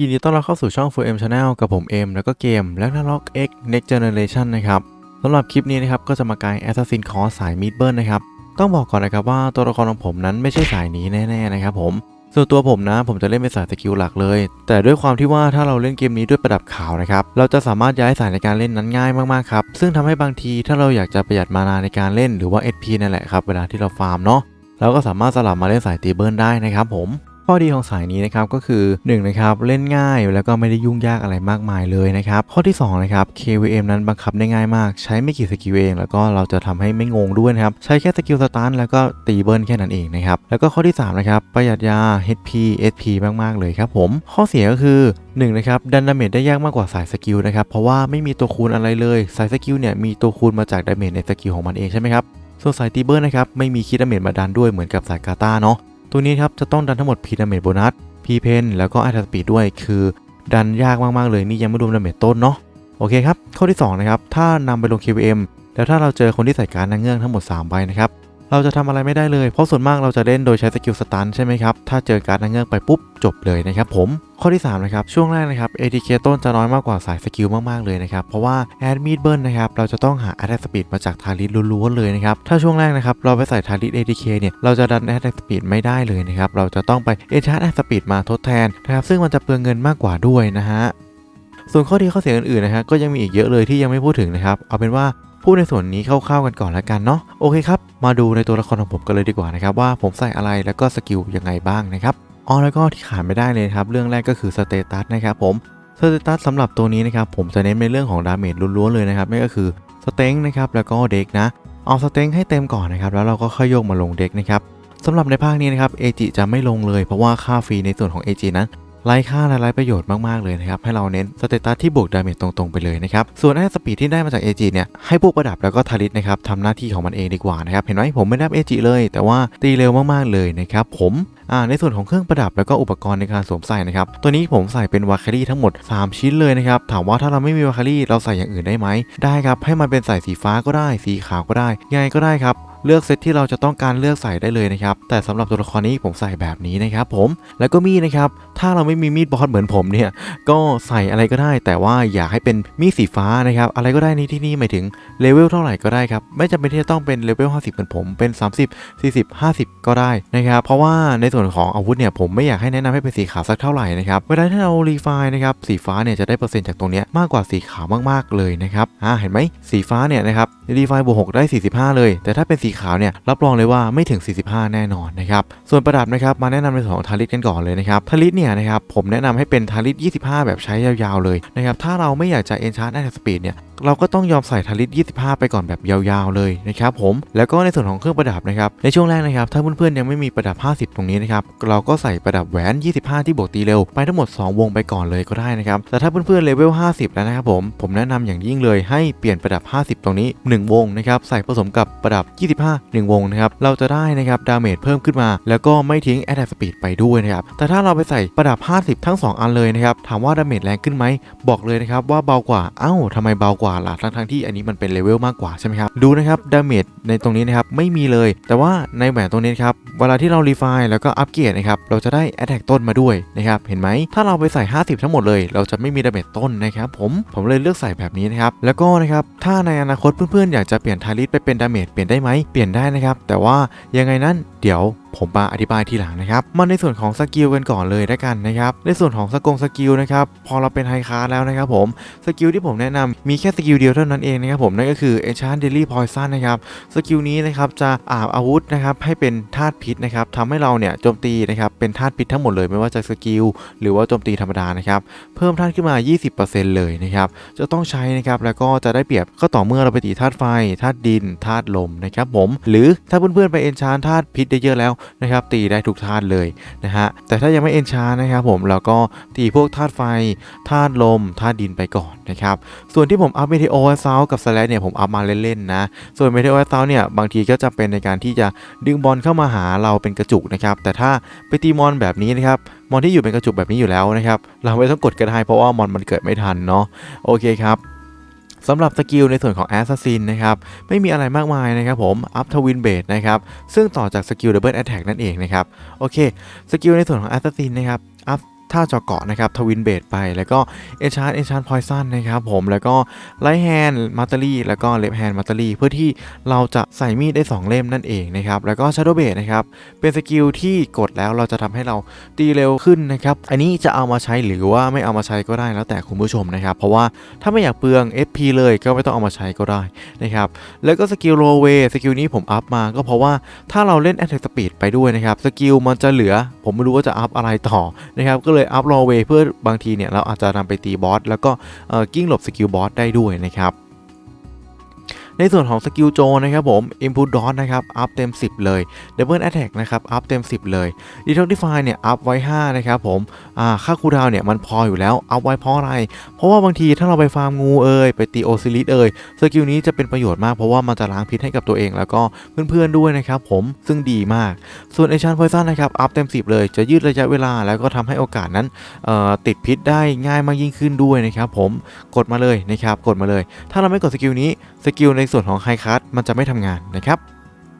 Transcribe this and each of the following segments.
ยินดีต้อนรับเข้าสู่ช่อง f 4 M Channel กับผมเอ็มแล้วก็เกมและน l o g X Next Generation นะครับสำหรับคลิปนี้นะครับก็จะมาไกด์ Assassin c o r s สาย Mid b u r n นะครับต้องบอกก่อนนะครับว่าตัวละครของผมนั้นไม่ใช่สายนี้แน่ๆนะครับผมส่วนตัวผมนะผมจะเล่นเป็นสายสกิลหลักเลย แต่ด้วยความที่ว่าถ้าเราเล่นเกมนี้ด้วยประดับขาวนะครับเราจะสามารถย้ายสายในการเล่นนั้นง่ายมากๆครับซึ่งทำให้บางทีถ้าเราอยากจะประหยัดมานาในการเล่นหรือว่า SP นั่นแหละครับเวลาที่เราฟาร์มเนาะเราก็สามารถสลับมาเล่นสายตีเบิลได้นะครับผม ข้อดีของสายนี้นะครับก็คือ1นะครับเล่นง่ายแล้วก็ไม่ได้ยุ่งยากอะไรมากมายเลยนะครับข้อที่2นะครับ KVM นั้นบังคับได้ง่ายมาก ใช้ไม่กี่สกิลเอง แล้วก็เราจะทำให้ไม่งงด้วยนะครับใช้แค่สกิลสตาร์ทแล้วก็ตีเบิลแค่นั้นเองนะครับแล้วก็ข้อที่3นะครับประหยัดยา HP SP มากๆเลยครับผมข้อเสียก็คือ1นะครับดันดาเมจได้ยากมากกว่าสายสกิลนะครับเพราะว่าไม่มีตัวคูณอะไรเลยสายสกิลเนี่ยมีตัวคูณมาจากดาเมจในสกิลของมันเองใช่ไหมครับส่วนสายตีเบิลนะครับไม่มีคิดดาเมจมาดันด้วยเหมือนกับสายกาตาเนาะ ตัวนี้ครับจะต้องดันทั้งหมดพีดาเมจโบนัสพีเพนแล้วก็ไอทัสปีดด้วยคือ ดันยากมากๆเลยนี่ยังไม่รวมดาเมจต้นเนาะโอเคครับข้อที่2นะครับถ้านำไปลง KVM แล้วถ้าเราเจอคนที่ใส่การดนางเงือกทั้งหมด3ใบนะครับ เราจะทำอะไรไม่ได้เลย เพราะส่วนมากเราจะเล่นโดยใช้สกิลสตันใช่ไหมครับ ถ้าเจอการดนางเงือกไปปุ๊บจบเลยนะครับผมข้อที่3นะครับช่วงแรกนะครับ ATK ต้นจะน้อยมากกว่าสายสกิลมากๆเลยนะครับเพราะว่าแอดมิดเบิลนนะครับเราจะต้องหา Attack Speed มาจากทาริสล้วนๆเลยนะครับถ้าช่วงแรกนะครับเราไปใส่ทาริส ATK เนี่ยเราจะดัน Attack Speed ไม่ได้เลยนะครับเราจะต้องไป Enchant Attack Speed มาทดแทนนะครับซึ่งมันจะเปลืองเงินมากกว่าด้วยนะฮะส่วนข้อดีข้อเสียอื่นๆนะฮะก็ยังมีอีกเยอะเลยที่ยังไม่พูดถึงนะครับเอาเป็นว่า พูดในส่วนนี้คร่าวๆกันก่อนละกันเนาะโอเคครับ มาดูในตัวละครของผมกันเลยดีกว่านะครับว่าผมใส่อะไรแล้วก็สกิลยังไงบ้างนะครับอ๋อแล้วก็ที่ขาดไม่ได้เลยครับเรื่องแรกก็คือสเตตัสนะครับผมสเตตัสสำหรับตัวนี้นะครับผมจะเน้นในเรื่องของดาเมจล้วนๆเลยนะครับนั่นก็คือสเต็งนะครับแล้วก็เด็กนะเอาสเต็งให้เต็มก่อนนะครับแล้วเราก็ค่อยโยกมาลงเด็กนะครับสำหรับในภาคนี้นะครับเอจิจะไม่ลงเลยเพราะว่าค่าฟรีในส่วนของเอจินั้น ไร้ค่าและไร้ประโยชน์มากๆเลยนะครับ ให้เราเน้นสเตตัสที่บวกดาเมจตรงๆไปเลยนะครับ ส่วนไอ้สปีดที่ได้มาจาก AG เนี่ย ให้พวกประดับแล้วก็ทาริสนะครับทำหน้าที่ของมันเองดีกว่านะครับ เห็นไหมผมไม่ได้ AG เลย แต่ว่าตีเร็วมากๆเลยนะครับผมอ่าในส่วนของเครื่องประดับแล้วก็อุปกรณ์ในการสวมใส่นะครับ ตัวนี้ผมใส่เป็นวาคารี่ทั้งหมด 3 ชิ้นเลยนะครับ ถามว่าถ้าเราไม่มีวาคารี่เราใส่อย่างอื่นได้ไหม ได้ครับ ให้มันเป็นใส่สีฟ้าก็ได้ สีขาวก็ได้ยังไงก็ได้ครับ เลือกเซตที่เราจะต้องการเลือกใส่ได้เลยนะครับ แต่สำหรับตัวละครนี้ผมใส่แบบนี้นะครับผมแล้วก็มีดนะครับ ถ้าเราไม่มีมีดบอสเหมือนผมเนี่ย ก็ใส่อะไรก็ได้ แต่ว่าอยากให้เป็นมีดสีฟ้านะครับ อะไรก็ได้ในที่นี่หมายถึงเลเวลเท่าไหร่ก็ได้ครับ ไม่จำเป็นที่จะต้องเป็นเลเวล50 เหมือนผมเป็น 30 40 50 ก็ได้นะครับ เพราะว่าในส่วนของอาวุธเนี่ยผมไม่อยากให้แนะนำให้เป็นสีขาวสักเท่าไหร่นะครับเวลาที่เรารีไฟล์นะครับสีฟ้าเนี่ยจะได้เปอร์เซ็นต์จากตรงนี้มากกว่าสีขาวมากๆเลยนะครับอ่าเห็นไหมสีฟ้าเนี่ยนะครับรีไฟบวก6ได้ 45 เลย แต่ถ้าเป็นสีขาวเนี่ยรับรองเลยว่าไม่ถึง 45 แน่นอนนะครับส่วนประดับนะครับมาแนะนำในส่วนของทาริสกันก่อนเลยนะครับทาริสเนี่ยนะครับผมแนะนำให้เป็นทาริส25 แบบใช้ยาวๆเลยนะครับถ้าเราไม่อยากจะ enchant attack speed เนี่ยเราก็ต้องยอมใส่ทาริส25 ไปก่อนแบบยาวๆเลยนะครับผมแล้วก็ในส่วนของเครื่องประดับนะครับในช่วงแรกนะครับถ้าเพื่อนๆยังไม่มีประดับ 50 ตรงนี้นะครับเราก็ใส่ประดับแหวน 25 ที่บวกตีเร็วไปทั้งหมด 2 วงไปก่อนเลยก็ได้นะครับแต่ถ้าเพื่อนๆเลเวล 50 แล้วนะครับผมผมแนะนำอย่างยิ่งเลยให้เปลี่ยนประดับ 50 ตรงนี้ 1 วงนะครับใส่ผสมกับประดับ25 1 วงนะครับ เราจะได้นะครับดาเมจเพิ่มขึ้นมา แล้วก็ไม่ทิ้ง attack speed ไปด้วยนะครับ แต่ถ้าเราไปใส่ประดับ 50 ทั้ง 2 อันเลยนะครับ ถามว่าดาเมจแรงขึ้นไหม บอกเลยนะครับว่าเบากว่า เอ้าทำไมเบากว่าล่ะ ทั้งๆที่อันนี้มันเป็นเลเวลมากกว่าใช่ไหมครับ ดูนะครับดาเมจในตรงนี้นะครับไม่มีเลย แต่ว่าในแหวนตรงนี้ครับ เวลาที่เรารีไฟล์แล้วก็อัปเกรดนะครับ เราจะได้ Attack ต้นมาด้วยนะครับ เห็นไหม ถ้าเราไปใส่ 50 ทั้งหมดเลย เราจะไม่มีดาเมจต้นนะครับ ผม ผมเลยเลือกใส่แบบนี้นะครับ แล้วก็นะครับ ถ้าในอนาคตเพื่อนๆ อยากจะเปลี่ยนทาริสไปเป็นดาเมจเปลี่ยนได้ไหมเปลี่ยนได้นะครับ แต่ว่ายังไงนั้นเดี๋ยว ผมมาอธิบายทีหลังนะครับมาในส่วนของสกิลกันก่อนเลยแล้วกันนะครับในส่วนของสกงสกิลนะครับพอเราเป็นไฮคาร์แล้วนะครับผมสกิลที่ผมแนะนำมีแค่สกิลเดียวเท่านั้นเองนะครับผมนั่นก็คือ Enchant Daily Poison นะครับสกิลนี้นะครับจะอาบอาวุธนะครับให้เป็นธาตุพิษนะครับทำให้เราเนี่ยโจมตีนะครับเป็นธาตุพิษทั้งหมดเลยไม่ว่าจะสกิลหรือว่าโจมตีธรรมดานะครับเพิ่มธาตุขึ้นมา 20%เลยนะครับจะต้องใช้นะครับแล้วก็จะได้เปรียบก็ต่อเมื่อเราไปตีธาตุไฟธาตุดินธาตุลมนะครับผมหรือถ้าเพื่อนๆไป Enchant ธาตุพิษได้เยอะแล้วนะครับตีได้ทุกธาตุเลยนะฮะแต่ถ้ายังไม่ Enchant นะครับผมเราก็ตีพวกธาตุไฟธาตุลมธาตุดินไปก่อนนะครับส่วนที่ผมอัพเมเทโอเซากับสแลชเนี่ยผมอัพมาเล่นๆนะส่วนเมเทโอเซาเนี่ยบางทีก็จะเป็นในการที่จะดึงบอลเข้ามาหาเราเป็นกระจุกนะครับแต่ถ้าไปตีมอนแบบนี้นะครับมอนที่อยู่เป็นกระจุกแบบนี้อยู่แล้วนะครับเราไม่ต้องกดก็ได้เพราะว่ามอนมันเกิดไม่ทันเนาะโอเคครับ สำหรับสกิลในส่วนของแอสซัสซินนะครับไม่มีอะไรมากมายนะครับผมอัพทวินเบดนะครับซึ่งต่อจากสกิลดับเบิลแอตแทกนั่นเองนะครับโอเคสกิลในส่วนของแอสซัสซินนะครับ ท่าจาะเกาะนะครับทวินเบดไปแล้วก็เอชาร์ดเอชาร์ดพอยซันนะครับผมแล้วก็ไลท์แฮนด์มัตเตอรี่แล้วก็เลฟแฮนด์มัตเตอรี่เพื่อที่เราจะใส่มีดได้ 2 เล่มนั่นเองนะครับแล้วก็ชาร์โดเบดนะครับเป็นสกิลที่กดแล้วเราจะทำให้เราตีเร็วขึ้นนะครับอันนี้จะเอามาใช้หรือว่าไม่เอามาใช้ก็ได้แล้วแต่คุณผู้ชมนะครับ เพราะว่าถ้าไม่อยากเปลือง FP เลยก็ไม่ต้องเอามาใช้ก็ได้นะครับแล้วก็สกิลโรเวสกิลนี้ผมอัพมาก็เพราะว่าถ้าเราเล่น Attack Speed ไปด้วยนะครับสกิลมันจะเหลือ ผมไม่รู้ว่าจะอัพอะไรต่อนะครับก็เลยอัพรอเวเพื่อบางทีเนี่ยเราอาจจะนำไปตีบอสแล้วก็กิ้งหลบสกิลบอสได้ด้วยนะครับ ในส่วนของสกิลโจนะครับผม Input Dot นะครับอัพเต็ม 10 เลย Double Attack นะครับอัพเต็ม 10 เลย Detoxify เนี่ยอัพไว้ 5 นะครับผมอ่าค่าคูดาวเนี่ยมันพออยู่แล้วอัพไว้เพราะอะไร เพราะว่าบางทีถ้าเราไปฟาร์มงูเอ่ยไปตีโอซิลิสเอ่ยสกิลนี้จะเป็นประโยชน์มากเพราะว่ามันจะล้างพิษให้กับตัวเองแล้วก็เพื่อนๆด้วยนะครับผมซึ่งดีมาก ส่วนเอชันพอยซันนะครับอัพเต็ม 10 เลย จะยืดระยะเวลาแล้วก็ทำให้โอกาสนั้นติดพิษได้ง่ายมากยิ่งขึ้นด้วยนะครับผมกดมาเลยนะครับกดมาเลย ถ้าเราไม่กดสกิลนี้ สกิลในส่วนของไฮคัสมันจะไม่ทำงานนะครับ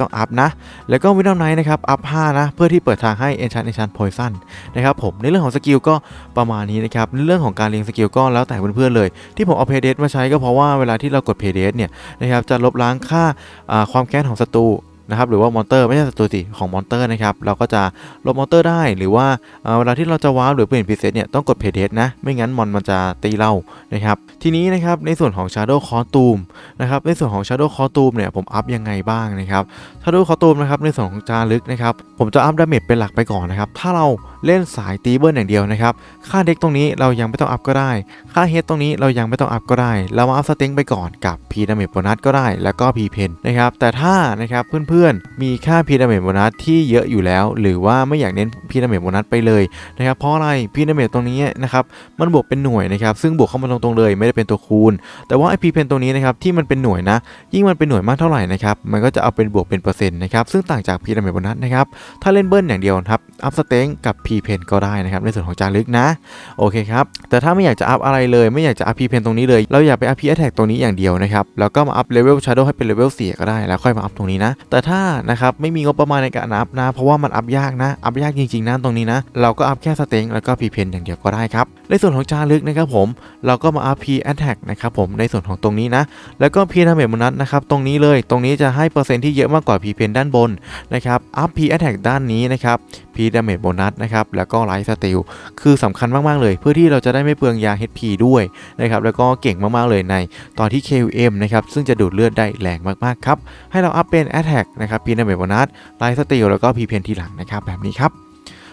ต้องอัพนะ แล้วก็วินดอมไนท์นะครับ อัพ 5 นะ เพื่อที่เปิดทางให้เอนชันเอนชันพอยซันนะครับผม ในเรื่องของสกิลก็ประมาณนี้นะครับ ในเรื่องของการเรียงสกิลก็แล้วแต่เพื่อนๆเลย ที่ผมเอาเพเดมาใช้ก็เพราะว่าเวลาที่เรากดเพเดเนี่ยนะครับ จะลบล้างค่าความแค้นของศัตรู นะครับหรือว่ามอนเตอร์ไม่ใช่ศัตรูสิของมอนเตอร์นะครับเราก็จะลบมอนเตอร์ได้หรือว่าเวลาที่เราจะว้าวหรือเปลี่ยนพิเศษเนี่ยต้องกดเพย์เดนะไม่งั้นมอนมันจะตีเรานะครับทีนี้นะครับในส่วนของ Shadow Costume นะครับในส่วนของ Shadow Costume เนี่ยผมอัพยังไงบ้างนะครับ Shadow Costume นะครับในส่วนของจารึกนะครับผมจะอัพดาเมจเป็นหลักไปก่อนนะครับถ้าเราเล่นสายตีเบิร์นอย่างเดียวนะครับค่าเด็กตรงนี้เรายังไม่ต้องอัพก็ได้ ค่าเฮดตรงนี้เรายังไม่ต้องอัพก็ได้ เรามาอัพสเต็งไปก่อนกับ P ดาเมจโบนัสก็ได้ แล้วก็ P เพนนะครับแต่ถ้านะครับเพื่อนๆ มีค่า P ดาเมจโบนัสที่เยอะอยู่แล้ว หรือว่าไม่อยากเน้น P ดาเมจโบนัสไปเลยนะครับเพราะอะไร P ดาเมจตรงนี้นะครับมันบวกเป็นหน่วยนะครับซึ่งบวกเข้ามาตรงๆเลยไม่ได้เป็นตัวคูณ แต่ว่าไอ P เพนตรงนี้นะครับที่มันเป็นหน่วยนะ ยิ่งมันเป็นหน่วยมากเท่าไหร่นะครับมันก็จะเอาเป็นบวกเป็นเปอร์เซ็นต์นะครับซึ่งต่างจาก P ดาเมจโบนัสนะครับถ้าเล่นเบิ้ลอย่างเดียวนะครับอัพสเต็งกับ P เพนก็ได้นะครับในส่วนของจารึกนะโอเคครับแต่ถ้าไม่อยากจะอัพอะไรเลยไม่อยากจะอัพ P เพนตรงนี้เลยเราอยากไปอัพ P attack ตรงนี้อย่างเดียวนะครับแล้วก็มาอัพเลเวล Shadow ให้เป็นเลเวล4ก็ได้แล้วค่อยมาอัพตรงนี้นะแต่ถ้านะครับไม่มีงบประมาณในการอัพนะ เพราะว่ามันอัพยากนะ อัพยากจริงๆนะตรงนี้นะ เราก็อัพแค่สเต็งแล้วก็พีเพนอย่างเดียวก็ได้ครับ ในส่วนของจารึกนะครับผม เราก็มาอัพพีแอตแทกนะครับผม ในส่วนของตรงนี้นะ แล้วก็พีดาเมจมนัสนะครับ ตรงนี้เลย ตรงนี้จะให้เปอร์เซ็นต์ที่เยอะมากกว่าพีเพนด้านบนนะครับ อัพพีแอตแทกด้านนี้นะครับ P ดาเมจโบนัสนะครับแล้วก็ไลท์สติลคือสำคัญมาก ๆ เลย เพื่อที่เราจะได้ไม่เปลืองยา HP ด้วยนะครับแล้วก็เก่งมาก ๆ เลยในตอนที่ KUM นะครับซึ่งจะดูดเลือดได้แรงมาก ๆ ครับ ให้เราอัพเป็น Attack นะครับ P ดาเมจโบนัสไลท์สติลแล้วก็ P เพนทีหลังนะครับแบบนี้ครับ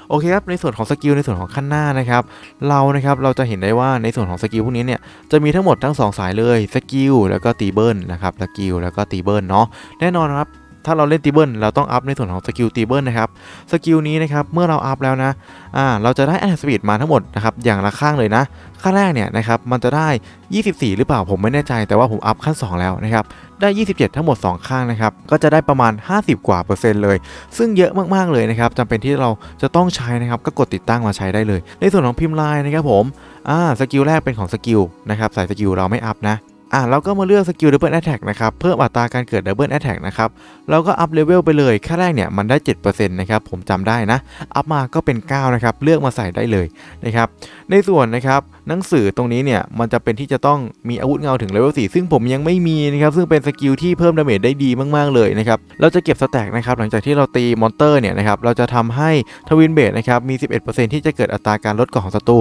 โอเคครับในส่วนของสกิลในส่วนของขั้นหน้านะครับเรานะครับเราจะเห็นได้ว่าในส่วนของสกิลพวกนี้เนี่ยจะมีทั้งหมดทั้ง 2 สายเลยสกิลแล้วก็ตีเบิลนะครับสกิลแล้วก็ตีเบิลเนาะแน่นอนครับ ถ้าเราเล่นตีเบิลเราต้องอัพในส่วนของสกิลตีเบิลนะครับสกิลนี้นะครับเมื่อเราอัพแล้วนะอ่าเราจะได้แอ t สปีดมาทั้งหมดนะครับอย่างละข้างเลยนะข้างแรกเนี่ยนะครับมันจะได้ 24 หรือเปล่าผมไม่แน่ใจ แต่ว่าผมอัพขั้น 2 แล้วนะครับได้ 27 ทั้งหมด 2 ข้างนะครับก็จะได้ประมาณ 50 กว่าเปอร์เซ็นต์เลย ซึ่งเยอะมากๆเลยนะครับจำเป็นที่เราจะต้องใช้นะครับก็กดติดตั้งมาใช้ได้เลย ในส่วนของพิมพ์ลน์นะครับผมอ่าสกิลแรกเป็นของสกิลนะครับใส่สกิลเราไม่อัพนะ อะเราก็มาเลือกสกิลดับเบิลแอตแทกนะครับเพิ่มอัตราการเกิดดับเบิลแอตแทกนะครับเราก็อัพเลเวลไปเลยค่าแรกเนี่ยมันได้ 7%นะครับผมจำได้นะ อัพมาก็เป็น 9 นะครับ เลือกมาใส่ได้เลยนะครับในส่วนนะครับหนังสือตรงนี้เนี่ยมันจะเป็นที่จะต้องมีอาวุธเงาถึงเลเวล4ซึ่งผมยังไม่มีนะครับซึ่งเป็นสกิลที่เพิ่มดาเมจได้ดีมากๆเลยนะครับเราจะเก็บสแต็กนะครับหลังจากที่เราตีมอนเตอร์เนี่ยนะครับเราจะทำให้ทวินเบสนะครับมี 11%ที่จะเกิดอัตราการลดก่อนของศัตรู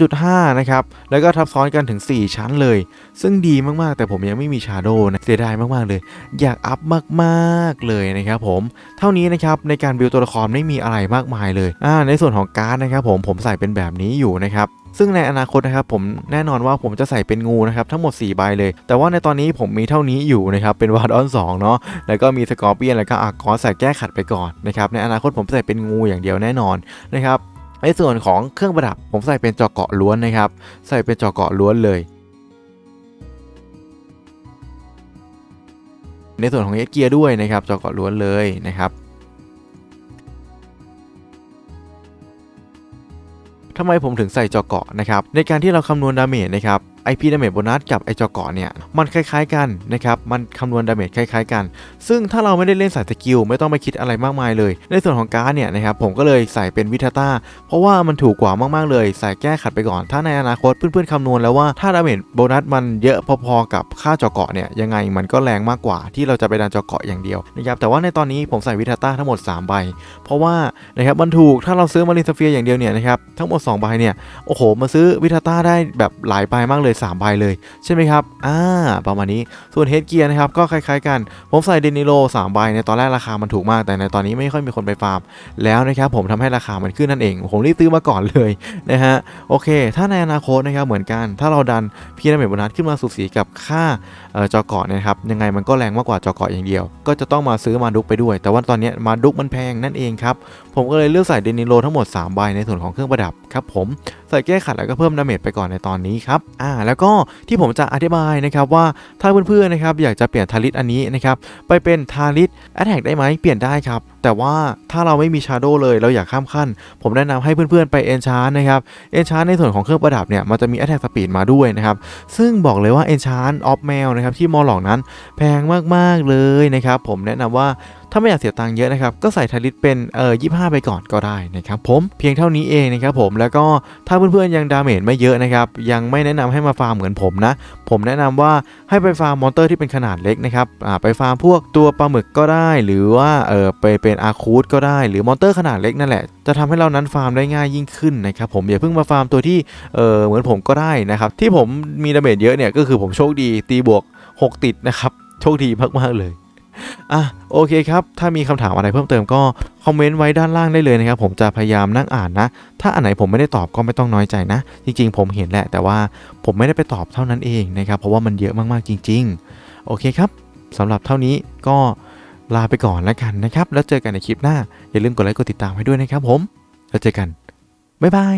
3.5 นะครับแล้วก็ทับซ้อนกันถึง 4 ชั้นเลย ซึ่งดีมากๆ แต่ผมยังไม่มีชาโดนะเสียดายมากๆเลย อยากอัพมากๆเลยนะครับผมเท่านี้นะครับในการบิวตัวละครไม่มีอะไรมากมายเลยอ่าในส่วนของการ์ดนะครับผมผมใส่เป็นแบบนี้อยู่นะครับ ซึ่งในอนาคตนะครับผมแน่นอนว่าผมจะใส่เป็นงูนะครับทั้งหมด 4 ใบเลย แต่ว่าในตอนนี้ผมมีเท่านี้อยู่นะครับเป็นวาร์ดอน2เนาะแล้วก็มีสกอร์เปียนแล้วก็อากอสใส่แก้ขัดไปก่อนนะครับในอนาคตผมใส่เป็นงูอย่างเดียวแน่นอนนะครับในส่วนของเครื่องประดับ ผมใส่เป็นจอเกาะล้วนนะครับ ใส่เป็นจอเกาะล้วนเลย ในส่วนของเอสเกียร์ด้วยนะครับจอเกาะล้วนเลยนะครับ ทำไมผมถึงใส่จอเกาะนะครับในการที่เราคำนวณดาเมจนะครับ ไอพีดาเมจโบนัสกับไอจอเกาะเนี่ยมันคล้ายๆกันนะครับมันคำนวณดาเมจคล้ายๆกัน ซึ่งถ้าเราไม่ได้เล่นสายสกิลไม่ต้องไปคิดอะไรมากมายเลย ในส่วนของการ์ดเนี่ยนะครับผมก็เลยใส่เป็นวิทาต้าเพราะว่ามันถูกกว่ามากๆเลยใส่แก้ขัดไปก่อน ถ้าในอนาคตเพื่อนๆคำนวณแล้วว่าถ้าดาเมจโบนัสมันเยอะพอๆกับค่าจาะเกาะเนี่ยยังไงมันก็แรงมากกว่าที่เราจะไปดันจาะเกาะอย่างเดียวนะครับแต่ว่าในตอนนี้ผมใส่วิทาต้าทั้งหมด 3 ใบ เพราะว่านะครับมันถูกถ้าเราซื้อมารินสเฟียอย่างเดียวเนี่ยนะครับทั้งหมด2ใบเนี่ยโอ้โหมาซื้อวิทาต้าได้แบบหลายใบมากเลย3ใบเลยใช่ไหมครับอ่าประมาณนี้ส่วนเฮดเกียร์นะครับก็คล้ายๆกัน ผมใส่เดนิโล3ใบในตอนแรกราคามันถูกมากแต่ในตอนนี้ไม่ค่อยมีคนไปฟาร์ม แล้วนะครับผมทำให้ราคามันขึ้นนั่นเอง ผมรีบซื้อมาก่อนเลยนะฮะโอเค ถ้าในอนาคตนะครับเหมือนกัน ถ้าเราดันพีระมิดโบนัสขึ้นมาสูสีกับค่าเอ่อจอเกาะนะครับยังไงมันก็แรงมากกว่าจอเกาะอย่างเดียว ก็จะต้องมาซื้อมาดุกไปด้วย แต่ว่าตอนนี้มาดุกมันแพงนั่นเองครับผมก็เลยเลือกใส่เดนิโลทั้งหมด3ใบในส่วนของเครื่องประดับครับผมใส่แก้ขัดแล้วก็เพิ่มดาเมจไปก่อนในตอนนี้ครับอ่าแล้วก็ที่ผมจะอธิบายนะครับว่าถ้าเพื่อนๆนะครับอยากจะเปลี่ยนทาริสอันนี้นะครับไปเป็นทาริสแอตแทกได้ไหมเปลี่ยนได้ครับ แต่ว่าถ้าเราไม่มีชาโดเลยเราอยากข้ามขั้น ผมแนะนำให้เพื่อนๆไปเอนชานนะครับเอนชานในส่วนของเครื่องประดับเนี่ยมันจะมี Attack Speed มาด้วยนะครับซึ่งบอกเลยว่าเอนชานออฟแมวนะครับที่มอหลอกนั้นแพงมากๆเลยนะครับผมแนะนำว่า ถ้าไม่อยากเสียตังค์เยอะนะครับ ก็ใส่ทาริสเป็นเอ่อ25ไปก่อนก็ได้นะครับผมเพียงเท่านี้เองนะครับผมแล้วก็ถ้าเพื่อนๆยังดาเมจไม่เยอะนะครับยังไม่แนะนำให้มาฟาร์มเหมือนผมนะ ผมแนะนำว่าให้ไปฟาร์มมอนเตอร์ที่เป็นขนาดเล็กนะครับไปฟาร์มพวกตัวปลาหมึกก็ได้ หรือว่าเออไปเป็นอาคูดก็ได้ หรือมอนเตอร์ขนาดเล็กนั่นแหละจะทำให้เรานั้นฟาร์มได้ง่ายยิ่งขึ้นนะครับผมอย่าเพิ่งมาฟาร์มตัวที่เออเหมือนผมก็ได้นะครับที่ผมมีดาเมจเยอะเนี่ยก็คือผมโชคดีตีบวก 6 ติดนะครับโชคดีมากๆเลย อะโอเคครับ ถ้ามีคำถามอะไรเพิ่มเติมก็คอมเมนต์ไว้ด้านล่างได้เลยนะครับผมจะพยายามนั่งอ่านนะ ถ้าอันไหนผมไม่ได้ตอบก็ไม่ต้องน้อยใจนะ จริงๆ ผมเห็นแหละ แต่ว่าผมไม่ได้ไปตอบเท่านั้นเองนะครับเพราะว่ามันเยอะมากๆจริง ๆ โอเคครับสำหรับเท่านี้ก็ลาไปก่อนแล้วกันนะครับ แล้วเจอกันในคลิปหน้า อย่าลืมกดไลค์กดติดตามให้ด้วยนะครับผม แล้วเจอกัน บ๊ายบาย